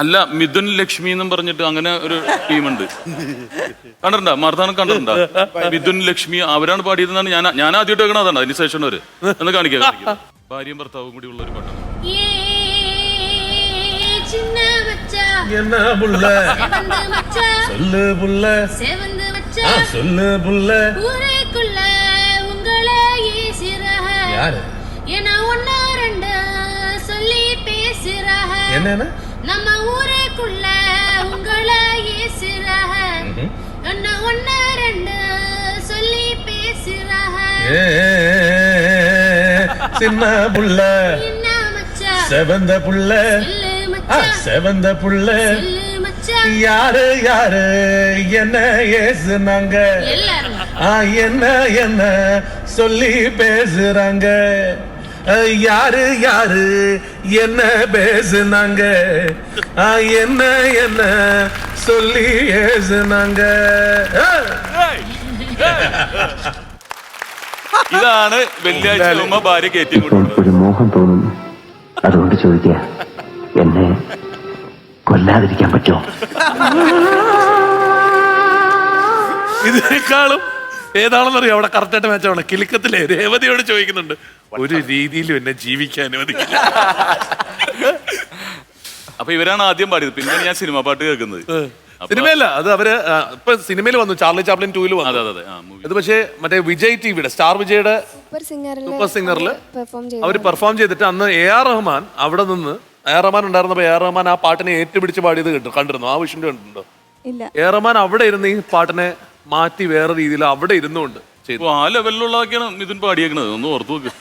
അല്ല മിഥുൻ ലക്ഷ്മി എന്നും പറഞ്ഞിട്ട് അങ്ങനെ ഒരു ടീമുണ്ട് കണ്ടിട്ടുണ്ടോ മാർത്താനം കണ്ടിട്ടുണ്ടോ മിഥുൻ ലക്ഷ്മി അവരാണ് പാടിയതെന്നാണ് ഞാൻ ഞാൻ ആദ്യമായിട്ട് കേൾക്കണത് അതാണ് അതിന് ശേഷം ഒരു എന്ന് കാണിക്കാം കാണിക്കാം. ഭാര്യയും ഭർത്താവും കൂടി ഉള്ള ഒരു പാട്ടാണ് ஏ சின்ன மச்சா என்ன நம்ம ஊருக்குள்ள உங்கள ஏசுறாக ஒன்னு ஒன்னு ரெண்டு சொல்லி பேசுறாக சின்ன புள்ள. செவந்த புள்ள. செவந்த புள்ள. யாரு யாரு? என்ன ஏசுனாங்க? என்ன என்ன சொல்லி பேசுறாங்க? யாரு யாரு என்ன பேசுனாங்க ஆ, என்ன என்ன சொல்லி ஏசுனாங்க ஆ. ഇതാണ് വെള്ളിയാഴ്ച ആകുമ്പോ ഭാര്യ കയറ്റി കൊടുക്കുന്നത് ഒരു മോഹം തോന്നുന്നു അതുകൊണ്ട് ചോദിക്കുക എന്നെ കൊല്ലാതിരിക്കാൻ പറ്റുമോ ഇതിനേക്കാളും ഏതാണെന്നറിയോ? അവിടെ കറക്റ്റായിട്ട് മാച്ചാണ് കിലുക്കത്തിലെ രേവതിയോട് ചോദിക്കുന്നുണ്ട്. ഒരു രീതിയിലും എന്നെ ജീവിക്കാൻ അനുവദിക്കില്ല. അപ്പൊ ഇവരാണ് ആദ്യം പാടിയത്. പിന്നെ ഞാൻ സിനിമ പാട്ട് കേൾക്കുന്നത്. സിനിമയല്ല അത് അവർ ഇപ്പൊ സിനിമയിൽ വന്നു. ചാർലി ചാപ്ലിൻ ടൂയിൽ അതെ വന്നു. അതെ അതെ ഇത് പക്ഷേ മറ്റേ വിജയ് ടിവിയുടെ സ്റ്റാർ വിജയുടെ സൂപ്പർ സിംഗറിൽ അവർ പെർഫോം ചെയ്തിട്ട് അന്ന് എ ആർ റഹ്മാൻ അവിടെ നിന്ന് എ ആർ റഹ്മാൻ ഉണ്ടായിരുന്നപ്പോ എ ആർ റഹ്മാൻ ആ പാട്ടിനെ ഏറ്റുപിടിച്ച് പാടിയത് കേട്ടു കണ്ടിരുന്നു? ആ വിഷയം കണ്ടിട്ടുണ്ടോ? എ ആർ റഹ്മാൻ അവിടെ ഇരുന്ന് ഈ പാട്ടിനെ മാറ്റി വേറെ രീതിയിൽ അവിടെ ഇരുന്നുകൊണ്ട് ചെയ്തു. ആ ലെവലിലുള്ളതൊക്കെയാണ് മിഥുൻ പാടിയേക്കുന്നത് ഒന്ന് ഓർത്തു നോക്ക്.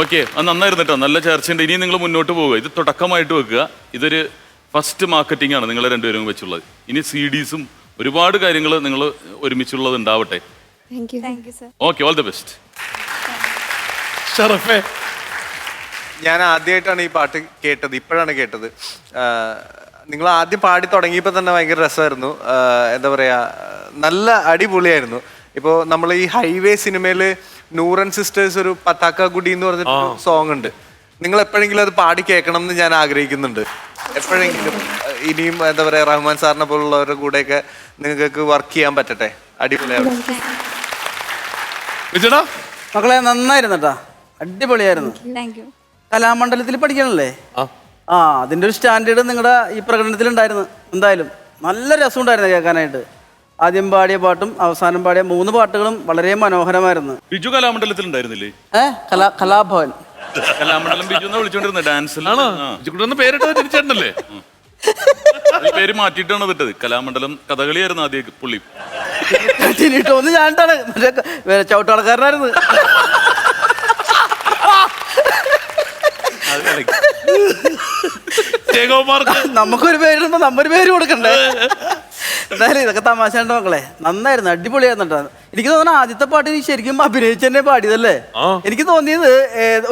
ഓക്കെ അത് നന്നായിരുന്നു കേട്ടോ. നല്ല ചർച്ചയുണ്ട്. ഇനി നിങ്ങൾ മുന്നോട്ട് പോവുക. ഇത് തുടക്കമായിട്ട് വെക്കുക. ഇതൊരു ഫസ്റ്റ് മാർക്കറ്റിംഗ് ആണ് നിങ്ങളെ രണ്ടുപേരും വെച്ചുള്ളത്. ഇനി സി ഡീസും ഒരുപാട് കാര്യങ്ങൾ നിങ്ങൾ ഒരുമിച്ചുള്ളത് ഉണ്ടാവട്ടെ. ഓക്കെ ഓൾ ദി ബെസ്റ്റ് ഷറഫേ. ഞാൻ ആദ്യമായിട്ടാണ് ഈ പാട്ട് കേട്ടത്. ഇപ്പോഴാണ് കേട്ടത്. നിങ്ങൾ ആദ്യം പാടി തുടങ്ങിയപ്പോൾ തന്നെ ഭയങ്കര രസമായിരുന്നു. എന്താ പറയുക നല്ല അടിപൊളിയായിരുന്നു. ഇപ്പോൾ നമ്മൾ ഈ ഹൈവേ സിനിമയിൽ നൂറൻ സിസ്റ്റേഴ്സ് ഒരു പത്താക്ക ഗുഡി എന്ന് പറഞ്ഞിട്ട് സോങ് ഉണ്ട്. നിങ്ങൾ എപ്പോഴെങ്കിലും അത് പാടി കേൾക്കണം എന്ന് ഞാൻ ആഗ്രഹിക്കുന്നുണ്ട്. എപ്പോഴെങ്കിലും ഇനിയും എന്താ പറയുക റഹ്മാൻ സാറിനെ പോലുള്ളവരുടെ കൂടെയൊക്കെ നിങ്ങൾക്ക് വർക്ക് ചെയ്യാൻ പറ്റട്ടെ. അടിപൊളിയായിരുന്നു വിജടാ? മക്കളെ നന്നായിരുന്നു കേട്ടാ അടിപൊളിയായിരുന്നു. കലാമണ്ഡലത്തിൽ പഠിക്കണല്ലേ? ആ. അതിന്റെ അതിന്റെ ഒരു സ്റ്റാൻഡേർഡ് നിങ്ങളുടെ ഈ പ്രകടനത്തിലുണ്ടായിരുന്നു. എന്തായാലും നല്ല രസമുണ്ടായിരുന്നു കേൾക്കാനായിട്ട്. ആദ്യം പാടിയ പാട്ടും അവസാനം പാടിയ മൂന്ന് പാട്ടുകളും വളരെ മനോഹരമായിരുന്നു. ബിജു കലാമണ്ഡലത്തിൽ ഉണ്ടായിരുന്നില്ലേ ഏഹ് കലാ കലാഭവൻ. കലാമണ്ഡലം ബിജു എന്നാ പേരിട്ടത് തിരിച്ചേട്ടനല്ലേ പേര് മാറ്റിയിട്ടാണ് കലാമണ്ഡലം കഥകളിയായിരുന്നു ആദ്യം പുള്ളി. ടിനിട്ടോന്ന് ഞാനിട്ടാണ്. മറ്റേ ചവിട്ടാളക്കാരനായിരുന്നു ജയകുമാർക്ക് നമുക്കൊരു പേരിടുമ്പോ നമ്മൊരു പേര് കൊടുക്കണ്ടേ? എന്തായാലും ഇതൊക്കെ തമാശ ഉണ്ട് മക്കളെ. നന്നായിരുന്നു അടിപൊളിയായിരുന്നു കേട്ടോ എനിക്ക് തോന്നുന്നു ആദ്യത്തെ പാട്ട് നീ ശരിക്കും അഭിനയിച്ച് തന്നെ പാടിയതല്ലേ എനിക്ക് തോന്നിയത്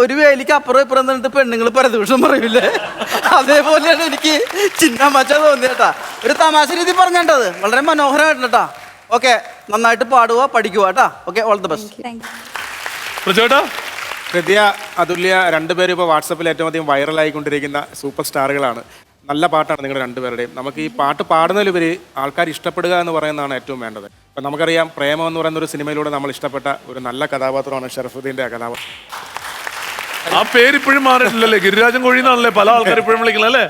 ഒരു വേലിക്ക് അപ്പുറം ഇപ്പുറം നിന്നിട്ട് പെണ്ണുങ്ങൾ പരദൂഷണം പറയൂലേ? അതേപോലെയാണ് എനിക്ക് ചിന്നമ്മച്ച തോന്നിയേട്ടാ ഒരു തമാശ രീതി പറഞ്ഞത് വളരെ മനോഹരമായിട്ടുണ്ട് കേട്ടാ. ഓക്കെ നന്നായിട്ട് പാടുക പഠിക്കുക കേട്ടാ. Okay all the best thank you പ്രജോട്ടാ? Hridaya Athulya രണ്ടുപേരും ഇപ്പോൾ വാട്സപ്പിൽ ഏറ്റവും അധികം വൈറലായിക്കൊണ്ടിരിക്കുന്ന സൂപ്പർ സ്റ്റാറുകളാണ്. നല്ല പാട്ടാണ് നിങ്ങൾ രണ്ടുപേരുടെയും. നമുക്ക് ഈ പാട്ട് പാടുന്നതിലുപരി ആൾക്കാർ ഇഷ്ടപ്പെടുക എന്ന് പറയുന്നതാണ് ഏറ്റവും വേണ്ടത്. ഇപ്പം നമുക്കറിയാം പ്രേമം എന്ന് പറയുന്ന ഒരു സിനിമയിലൂടെ നമ്മൾ ഇഷ്ടപ്പെട്ട ഒരു നല്ല കഥാപാത്രമാണ് ഷറഫുദ്ദീന്റെ കഥാപാത്രം ആ പേര് ഇപ്പോഴും മാറിയിട്ടില്ലല്ലേ? ഗിരിരാജൻ കോഴി എന്നാണല്ലേ പല ആൾക്കാർ ഇപ്പോഴും വിളിക്കുന്നത് അല്ലേ?